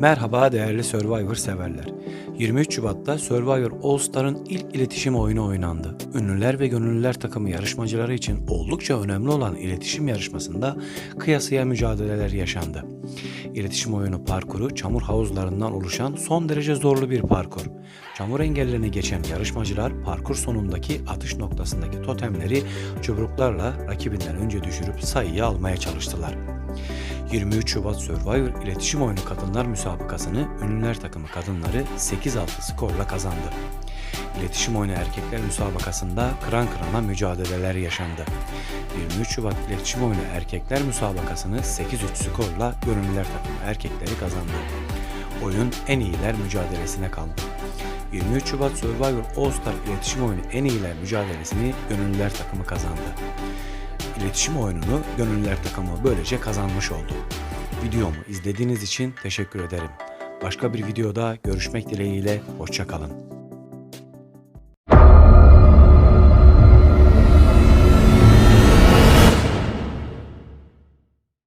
Merhaba değerli Survivor severler. 23 Şubat'ta Survivor All Star'ın ilk iletişim oyunu oynandı. Ünlüler ve gönüllüler takımı yarışmacıları için oldukça önemli olan iletişim yarışmasında kıyasıya mücadeleler yaşandı. İletişim oyunu parkuru çamur havuzlarından oluşan son derece zorlu bir parkur. Çamur engellerini geçen yarışmacılar parkur sonundaki atış noktasındaki totemleri çubukllarla rakibinden önce düşürüp sayıyı almaya çalıştılar. 23 Şubat Survivor İletişim Oyunu Kadınlar Müsabakası'nı Ünlüler takımı kadınları 8-6 skorla kazandı. İletişim Oyunu Erkekler Müsabakası'nda kıran kırana mücadeleler yaşandı. 23 Şubat İletişim Oyunu Erkekler Müsabakası'nı 8-3 skorla Gönüllüler takımı erkekleri kazandı. Oyun en iyiler mücadelesine kaldı. 23 Şubat Survivor All Star İletişim Oyunu en iyiler mücadelesini Gönüllüler takımı kazandı. İletişim oyununu Gönüllüler takımı böylece kazanmış oldu. Videomu izlediğiniz için teşekkür ederim. Başka bir videoda görüşmek dileğiyle, hoşçakalın.